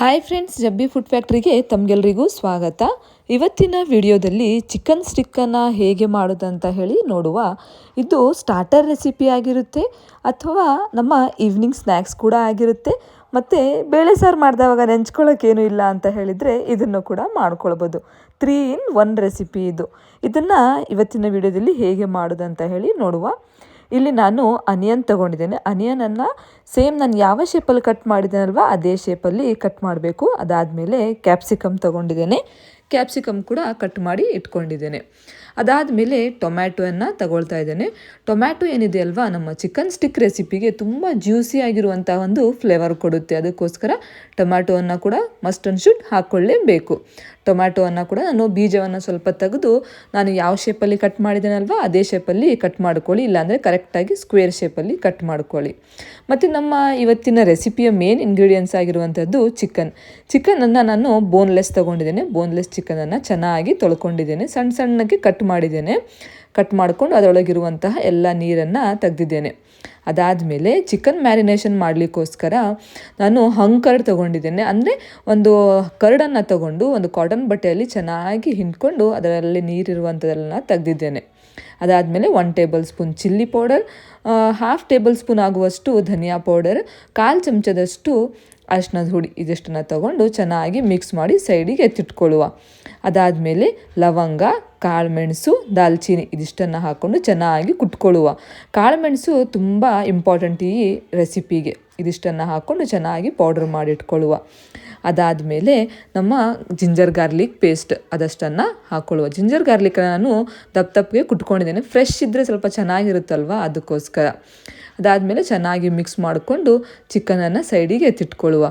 Hi friends Jabbi food ಫ್ಯಾಕ್ಟ್ರಿಗೆ ತಮಗೆಲ್ರಿಗೂ ಸ್ವಾಗತ. ಇವತ್ತಿನ ವಿಡಿಯೋದಲ್ಲಿ ಚಿಕನ್ ಸ್ಟಿಕ್ಕನ್ನು ಹೇಗೆ ಮಾಡೋದಂತ ಹೇಳಿ ನೋಡುವ. ಇದು ಸ್ಟಾರ್ಟರ್ ರೆಸಿಪಿ ಆಗಿರುತ್ತೆ, ಅಥವಾ ನಮ್ಮ ಈವ್ನಿಂಗ್ ಸ್ನ್ಯಾಕ್ಸ್ ಕೂಡ ಆಗಿರುತ್ತೆ, ಮತ್ತು ಬೇಳೆ ಸಾರು ಮಾಡಿದವಾಗ ನೆಂಚ್ಕೊಳ್ಳೋಕ್ಕೇನು ಇಲ್ಲ ಅಂತ ಹೇಳಿದರೆ ಇದನ್ನು ಕೂಡ ಮಾಡ್ಕೊಳ್ಬೋದು. ತ್ರೀ ಇನ್ ಒನ್ ರೆಸಿಪಿ ಇದು. ಇದನ್ನು ಇವತ್ತಿನ ವಿಡಿಯೋದಲ್ಲಿ ಹೇಗೆ ಮಾಡೋದಂತ ಹೇಳಿ ನೋಡುವ. ಇಲ್ಲಿ ನಾನು ಅನಿಯನ್ ತೊಗೊಂಡಿದ್ದೇನೆ. ಅನಿಯನನ್ನು ಸೇಮ್ ನಾನು ಯಾವ ಶೇಪಲ್ಲಿ ಕಟ್ ಮಾಡಿದ್ದೇನಲ್ವ, ಅದೇ ಶೇಪಲ್ಲಿ ಕಟ್ ಮಾಡಬೇಕು. ಅದಾದಮೇಲೆ ಕ್ಯಾಪ್ಸಿಕಮ್ ತೊಗೊಂಡಿದ್ದೇನೆ. ಕ್ಯಾಪ್ಸಿಕಮ್ ಕೂಡ ಕಟ್ ಮಾಡಿ ಇಟ್ಕೊಂಡಿದ್ದೇನೆ. ಅದಾದಮೇಲೆ ಟೊಮ್ಯಾಟೊಯನ್ನು ತಗೊಳ್ತಾ ಇದ್ದೇನೆ. ಟೊಮ್ಯಾಟೊ ಏನಿದೆ ಅಲ್ವಾ, ನಮ್ಮ ಚಿಕನ್ ಸ್ಟಿಕ್ ರೆಸಿಪಿಗೆ ತುಂಬ ಜ್ಯೂಸಿ ಆಗಿರುವಂಥ ಒಂದು ಫ್ಲೇವರ್ ಕೊಡುತ್ತೆ. ಅದಕ್ಕೋಸ್ಕರ ಟೊಮ್ಯಾಟೊವನ್ನು ಕೂಡ ಮಸ್ಟ್ ಶುಡ್ ಹಾಕ್ಕೊಳ್ಳೇಬೇಕು ಟೊಮ್ಯಾಟೊವನ್ನು ಕೂಡ ನಾನು ಬೀಜವನ್ನು ಸ್ವಲ್ಪ ತೆಗೆದು ನಾನು ಯಾವ ಶೇಪಲ್ಲಿ ಕಟ್ ಮಾಡಿದ್ದೇನಲ್ವ ಅದೇ ಶೇಪಲ್ಲಿ ಕಟ್ ಮಾಡ್ಕೊಳ್ಳಿ. ಇಲ್ಲಾಂದರೆ ಕರೆಕ್ಟಾಗಿ ಸ್ಕ್ವೇರ್ ಶೇಪಲ್ಲಿ ಕಟ್ ಮಾಡ್ಕೊಳ್ಳಿ. ಮತ್ತು ನಮ್ಮ ಇವತ್ತಿನ ರೆಸಿಪಿಯ ಮೇನ್ ಇಂಗ್ರೀಡಿಯೆಂಟ್ಸ್ ಆಗಿರುವಂಥದ್ದು ಚಿಕನ್ ಚಿಕನನ್ನು ನಾನು ಬೋನ್ಲೆಸ್ ತೊಗೊಂಡಿದ್ದೇನೆ. ಬೋನ್ಲೆಸ್ ಚಿಕನನ್ನು ಚೆನ್ನಾಗಿ ತೊಳ್ಕೊಂಡಿದ್ದೇನೆ. ಸಣ್ಣ ಸಣ್ಣಕ್ಕೆ ಕಟ್ ಮಾಡಿದ್ದೇನೆ. ಕಟ್ ಮಾಡಿಕೊಂಡು ಅದರೊಳಗಿರುವಂತಹ ಎಲ್ಲ ನೀರನ್ನು ತೆಗೆದಿದ್ದೇನೆ. ಅದಾದಮೇಲೆ ಚಿಕನ್ ಮ್ಯಾರಿನೇಷನ್ ಮಾಡಲಿಕ್ಕೋಸ್ಕರ ನಾನು ಹಂಕರ್ಡ್ ತೊಗೊಂಡಿದ್ದೇನೆ. ಅಂದರೆ ಒಂದು ಕರ್ಡನ್ನು ತಗೊಂಡು ಒಂದು ಕಾಟನ್ ಬಟ್ಟೆಯಲ್ಲಿ ಚೆನ್ನಾಗಿ ಹಿಂಡ್ಕೊಂಡು ಅದರಲ್ಲಿ ನೀರಿರುವಂಥದ್ದೆಲ್ಲ ತೆಗೆದಿದ್ದೇನೆ. ಅದಾದಮೇಲೆ one tablespoon chilli powder half tablespoon ಆಗುವಷ್ಟು ಧನಿಯಾ ಪೌಡರ್, ಕಾಲು ಚಮಚದಷ್ಟು ಅರ್ಶಿನದ ಹುಡಿ, ಇದಿಷ್ಟನ್ನು ತಗೊಂಡು ಚೆನ್ನಾಗಿ ಮಿಕ್ಸ್ ಮಾಡಿ ಸೈಡಿಗೆ ಎತ್ತಿಟ್ಕೊಳ್ಳುವ ಅದಾದಮೇಲೆ ಲವಂಗ, ಕಾಳುಮೆಣಸು, ದಾಲ್ಚೀನಿ ಇದಿಷ್ಟನ್ನು ಹಾಕ್ಕೊಂಡು ಚೆನ್ನಾಗಿ ಕುಟ್ಕೊಳ್ಳುವ. ಕಾಳುಮೆಣಸು ತುಂಬ ಇಂಪಾರ್ಟೆಂಟ್ ಈ ರೆಸಿಪಿಗೆ ಇದಿಷ್ಟನ್ನು ಹಾಕ್ಕೊಂಡು ಚೆನ್ನಾಗಿ ಪೌಡ್ರ್ ಮಾಡಿಟ್ಕೊಳ್ಳುವ. ಅದಾದಮೇಲೆ ನಮ್ಮ ಜಿಂಜರ್ ಗಾರ್ಲಿಕ್ ಪೇಸ್ಟ್ ಅದಷ್ಟನ್ನು ಹಾಕ್ಕೊಳ್ಳುವ ಜಿಂಜರ್ ಗಾರ್ಲಿಕ್ ನಾನು ದಪ್ಪ ದಪ್ಪಗೆ ಕುಟ್ಕೊಂಡಿದ್ದೇನೆ. ಫ್ರೆಶ್ ಇದ್ದರೆ ಸ್ವಲ್ಪ ಚೆನ್ನಾಗಿರುತ್ತಲ್ವ ಅದಕ್ಕೋಸ್ಕರ. ಅದಾದಮೇಲೆ ಚೆನ್ನಾಗಿ ಮಿಕ್ಸ್ ಮಾಡಿಕೊಂಡು ಚಿಕನನ್ನು ಸೈಡಿಗೆ ಎತ್ತಿಟ್ಕೊಳ್ಳುವ.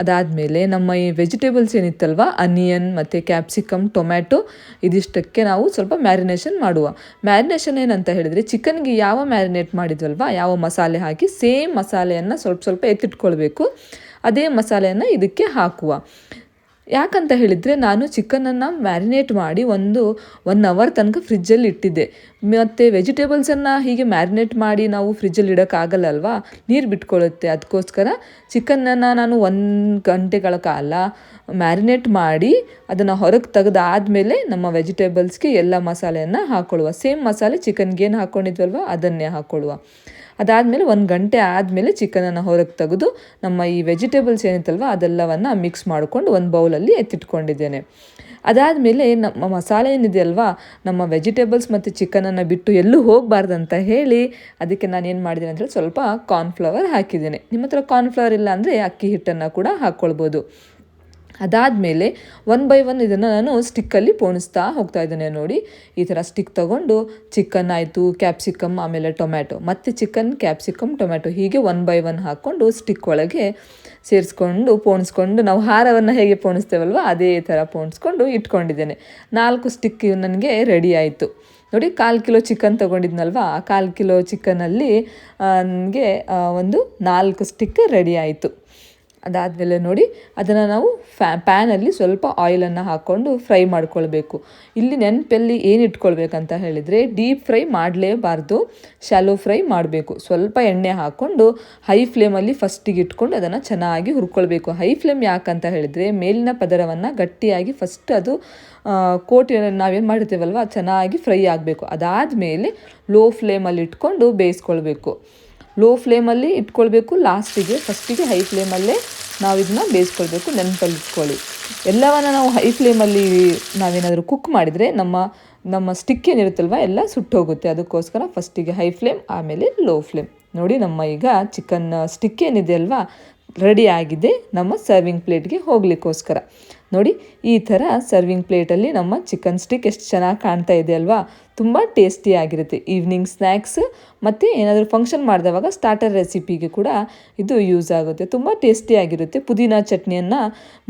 ಅದಾದಮೇಲೆ ನಮ್ಮ ಈ ವೆಜಿಟೇಬಲ್ಸ್ ಏನಿತ್ತಲ್ವ? ಅನಿಯನ್ ಮತ್ತು ಕ್ಯಾಪ್ಸಿಕಮ್ ಟೊಮ್ಯಾಟೊ ಇದಿಷ್ಟಕ್ಕೆ ನಾವು ಸ್ವಲ್ಪ ಮ್ಯಾರಿನೇಷನ್ ಮಾಡುವ. ಮ್ಯಾರಿನೇಷನ್ ಏನಂತ ಹೇಳಿದರೆ ಚಿಕನ್ಗೆ ಯಾವ ಮ್ಯಾರಿನೇಟ್ ಮಾಡಿದ್ವಲ್ವ? ಯಾವ ಮಸಾಲೆ ಹಾಕಿ ಸೇಮ್ ಮಸಾಲೆಯನ್ನು ಸ್ವಲ್ಪ ಸ್ವಲ್ಪ ಎತ್ತಿಟ್ಕೊಳ್ಬೇಕು. ಅದೇ ಮಸಾಲೆಯನ್ನು ಇದಕ್ಕೆ ಹಾಕುವ. ಯಾಕಂತ ಹೇಳಿದರೆ ನಾನು ಚಿಕನನ್ನು ಮ್ಯಾರಿನೇಟ್ ಮಾಡಿ ಒಂದು ಒನ್ ಅವರ್ ತನಕ ಫ್ರಿಜ್ಜಲ್ಲಿ ಇಟ್ಟಿದ್ದೆ. ಮತ್ತು ವೆಜಿಟೇಬಲ್ಸನ್ನು ಹೀಗೆ ಮ್ಯಾರಿನೇಟ್ ಮಾಡಿ ನಾವು ಫ್ರಿಜ್ಜಲ್ಲಿ ಇಡೋಕ್ಕಾಗಲ್ಲಲ್ವಾ ನೀರು ಬಿಟ್ಕೊಳ್ಳುತ್ತೆ ಅದಕ್ಕೋಸ್ಕರ ಚಿಕನನ್ನು ನಾನು ಒಂದು ಗಂಟೆಗಳ ಕಾಲ ಮ್ಯಾರಿನೇಟ್ ಮಾಡಿ ಅದನ್ನು ಹೊರಗೆ ತೆಗೆದಾದಮೇಲೆ ನಮ್ಮ ವೆಜಿಟೇಬಲ್ಸ್ಗೆ ಎಲ್ಲ ಮಸಾಲೆಯನ್ನು ಹಾಕ್ಕೊಳ್ಳುವ ಸೇಮ್ ಮಸಾಲೆ ಚಿಕನ್ಗೇನು ಹಾಕ್ಕೊಂಡಿದ್ವಲ್ವ ಅದನ್ನೇ ಹಾಕ್ಕೊಳ್ಳುವ ಅದಾದಮೇಲೆ ಒಂದು ಗಂಟೆ ಆದಮೇಲೆ ಚಿಕನನ್ನು ಹೊರಗೆ ತೆಗೆದು ನಮ್ಮ ಈ ವೆಜಿಟೇಬಲ್ಸ್ ಏನಿತ್ತಲ್ವ ಅದೆಲ್ಲವನ್ನು ಮಿಕ್ಸ್ ಮಾಡಿಕೊಂಡು ಒಂದು ಬೌಲಲ್ಲಿ ಎತ್ತಿಟ್ಕೊಂಡಿದ್ದೇನೆ. ಅದಾದಮೇಲೆ ನಮ್ಮ ಮಸಾಲೆ ಏನಿದೆ ಅಲ್ವಾ ನಮ್ಮ ವೆಜಿಟೇಬಲ್ಸ್ ಮತ್ತು ಚಿಕನನ್ನು ಬಿಟ್ಟು ಎಲ್ಲೂ ಹೋಗಬಾರ್ದಂತ ಹೇಳಿ ಅದಕ್ಕೆ ನಾನು ಏನು ಮಾಡಿದ್ದೀನಿ ಅಂದರೆ ಸ್ವಲ್ಪ ಕಾರ್ನ್ಫ್ಲವರ್ ಹಾಕಿದ್ದೇನೆ. ನಿಮ್ಮ ಹತ್ರ ಕಾರ್ನ್ಫ್ಲವರ್ ಇಲ್ಲ ಅಂದರೆ ಅಕ್ಕಿ ಹಿಟ್ಟನ್ನು ಕೂಡ ಹಾಕ್ಕೊಳ್ಬೋದು ಅದಾದಮೇಲೆ ಒನ್ ಬೈ ಒನ್ ಇದನ್ನು ನಾನು ಸ್ಟಿಕ್ಕಲ್ಲಿ ಪೋಣಿಸ್ತಾ ಹೋಗ್ತಾ ಇದ್ದೇನೆ ನೋಡಿ. ಈ ಥರ ಸ್ಟಿಕ್ ತಗೊಂಡು ಚಿಕನ್ ಆಯಿತು ಕ್ಯಾಪ್ಸಿಕಮ್ ಆಮೇಲೆ ಟೊಮ್ಯಾಟೊ ಮತ್ತು ಚಿಕನ್ ಕ್ಯಾಪ್ಸಿಕಮ್ ಟೊಮ್ಯಾಟೊ ಹೀಗೆ ಒನ್ ಬೈ ಒನ್ ಹಾಕ್ಕೊಂಡು ಸ್ಟಿಕ್ ಒಳಗೆ ಸೇರಿಸ್ಕೊಂಡು ಪೋಣಿಸ್ಕೊಂಡು ನಾವು ಹಾರವನ್ನು ಹೇಗೆ ಪೋಣಿಸ್ತೇವಲ್ವ ಅದೇ ಥರ ಪೋಣಿಸ್ಕೊಂಡು ಇಟ್ಕೊಂಡಿದ್ದೇನೆ. ನಾಲ್ಕು ಸ್ಟಿಕ್ ನನಗೆ ರೆಡಿ ಆಯಿತು. ನೋಡಿ ಕಾಲು ಕಿಲೋ ಚಿಕನ್ ತೊಗೊಂಡಿದ್ನಲ್ವ? ಆ ಕಾಲು ಕಿಲೋ ಚಿಕನಲ್ಲಿ ನನಗೆ ಒಂದು ನಾಲ್ಕು ಸ್ಟಿಕ್ ರೆಡಿ ಆಯಿತು. ಅದಾದಮೇಲೆ ನೋಡಿ, ಅದನ್ನು ನಾವು ಫ್ಯಾ, ಪ್ಯಾನಲ್ಲಿ ಸ್ವಲ್ಪ ಆಯಿಲನ್ನು ಹಾಕ್ಕೊಂಡು ಫ್ರೈ ಮಾಡ್ಕೊಳ್ಬೇಕು. ಇಲ್ಲಿ ನೆನಪಲ್ಲಿ ಏನು ಇಟ್ಕೊಳ್ಬೇಕಂತ ಹೇಳಿದರೆ, ಡೀಪ್ ಫ್ರೈ ಮಾಡಲೇಬಾರ್ದು ಶಾಲೋ ಫ್ರೈ ಮಾಡಬೇಕು. ಸ್ವಲ್ಪ ಎಣ್ಣೆ ಹಾಕ್ಕೊಂಡು ಹೈ ಫ್ಲೇಮಲ್ಲಿ ಫಸ್ಟಿಗೆ ಇಟ್ಕೊಂಡು ಅದನ್ನು ಚೆನ್ನಾಗಿ ಹುರ್ಕೊಳ್ಬೇಕು. ಹೈ ಫ್ಲೇಮ್ ಯಾಕಂತ ಹೇಳಿದರೆ, ಮೇಲಿನ ಪದರವನ್ನು ಗಟ್ಟಿಯಾಗಿ ಫಸ್ಟ್ ಅದು ಕೋಟಿ ನಾವೇನು ಮಾಡಿರ್ತೀವಲ್ವ ಚೆನ್ನಾಗಿ ಫ್ರೈ ಆಗಬೇಕು. ಅದಾದಮೇಲೆ ಲೋ ಫ್ಲೇಮಲ್ಲಿ ಇಟ್ಕೊಂಡು ಬೇಯಿಸ್ಕೊಳ್ಬೇಕು. ಲೋ ಫ್ಲೇಮಲ್ಲಿ ಇಟ್ಕೊಳ್ಬೇಕು ಲಾಸ್ಟಿಗೆ ಫಸ್ಟಿಗೆ ಹೈ ಫ್ಲೇಮಲ್ಲೇ ನಾವು ಇದನ್ನ ಬೇಯಿಸ್ಕೊಳ್ಬೇಕು, ನೆನಪಲ್ಲಿ ಇಟ್ಕೊಳ್ಳಿ. ಎಲ್ಲವನ್ನು ನಾವು ಹೈ ಫ್ಲೇಮಲ್ಲಿ ನಾವೇನಾದರೂ ಕುಕ್ ಮಾಡಿದರೆ ನಮ್ಮ ನಮ್ಮ ಸ್ಟಿಕ್ ಏನಿರುತ್ತಲ್ವ, ಎಲ್ಲ ಸುಟ್ಟೋಗುತ್ತೆ. ಅದಕ್ಕೋಸ್ಕರ ಫಸ್ಟಿಗೆ ಹೈ ಫ್ಲೇಮ್ ಆಮೇಲೆ ಲೋ ಫ್ಲೇಮ್ ನೋಡಿ ನಮ್ಮ ಈಗ ಚಿಕನ್ ಸ್ಟಿಕ್ ಏನಿದೆ ಅಲ್ವಾ ರೆಡಿ ಆಗಿದೆ ನಮ್ಮ ಸರ್ವಿಂಗ್ ಪ್ಲೇಟ್ಗೆ ಹೋಗ್ಲಿಕ್ಕೋಸ್ಕರ. ನೋಡಿ, ಈ ಥರ ಸರ್ವಿಂಗ್ ಪ್ಲೇಟಲ್ಲಿ ನಮ್ಮ ಚಿಕನ್ ಸ್ಟಿಕ್ ಎಷ್ಟು ಚೆನ್ನಾಗಿ ಕಾಣ್ತಾ ಇದೆ ಅಲ್ವಾ? ತುಂಬ ಟೇಸ್ಟಿಯಾಗಿರುತ್ತೆ ಈವ್ನಿಂಗ್ ಸ್ನ್ಯಾಕ್ಸ್ ಮತ್ತು ಏನಾದರೂ ಫಂಕ್ಷನ್ ಮಾಡಿದವಾಗ ಸ್ಟಾರ್ಟರ್ ರೆಸಿಪಿಗೆ ಕೂಡ ಇದು ಯೂಸ್ ಆಗುತ್ತೆ. ತುಂಬ ಟೇಸ್ಟಿಯಾಗಿರುತ್ತೆ ಪುದೀನ ಚಟ್ನಿಯನ್ನು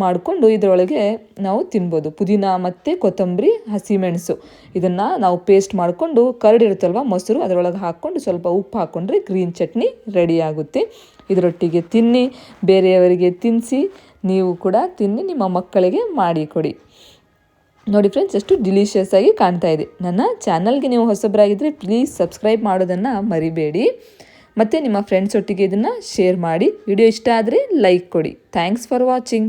ಮಾಡಿಕೊಂಡು ಇದರೊಳಗೆ ನಾವು ತಿನ್ಬೋದು. ಪುದೀನ ಮತ್ತು ಕೊತ್ತಂಬರಿ ಹಸಿಮೆಣಸು ಇದನ್ನು ನಾವು ಪೇಸ್ಟ್ ಮಾಡಿಕೊಂಡು ಕರಡಿರುತ್ತಲ್ವ ಮೊಸರು, ಅದರೊಳಗೆ ಹಾಕ್ಕೊಂಡು ಸ್ವಲ್ಪ ಉಪ್ಪು ಹಾಕ್ಕೊಂಡ್ರೆ ಗ್ರೀನ್ ಚಟ್ನಿ ರೆಡಿ ಆಗುತ್ತೆ. ಇದರೊಟ್ಟಿಗೆ ತಿನ್ನಿ, ಬೇರೆಯವರಿಗೆ ತಿನ್ನಿಸಿ ನೀವು ಕೂಡ ತಿನ್ನಿ, ನಿಮ್ಮ ಮಕ್ಕಳಿಗೆ ಮಾಡಿ ಕೊಡಿ. ನೋಡಿ ಫ್ರೆಂಡ್ಸ್ ಎಷ್ಟು ಡಿಲಿಷಿಯಸ್ ಆಗಿ ಕಾಣ್ತಾ ಇದೆ. ನನ್ನ ಚಾನಲ್ಗೆ ನೀವು ಹೊಸಬರಾಗಿದ್ದರೆ ಪ್ಲೀಸ್ ಸಬ್ಸ್ಕ್ರೈಬ್ ಮಾಡೋದನ್ನು ಮರಿಬೇಡಿ. ಮತ್ತು ನಿಮ್ಮ ಫ್ರೆಂಡ್ಸ್ ಒಟ್ಟಿಗೆ ಇದನ್ನು ಶೇರ್ ಮಾಡಿ. ವಿಡಿಯೋ ಇಷ್ಟ ಆದರೆ ಲೈಕ್ ಕೊಡಿ. Thanks for watching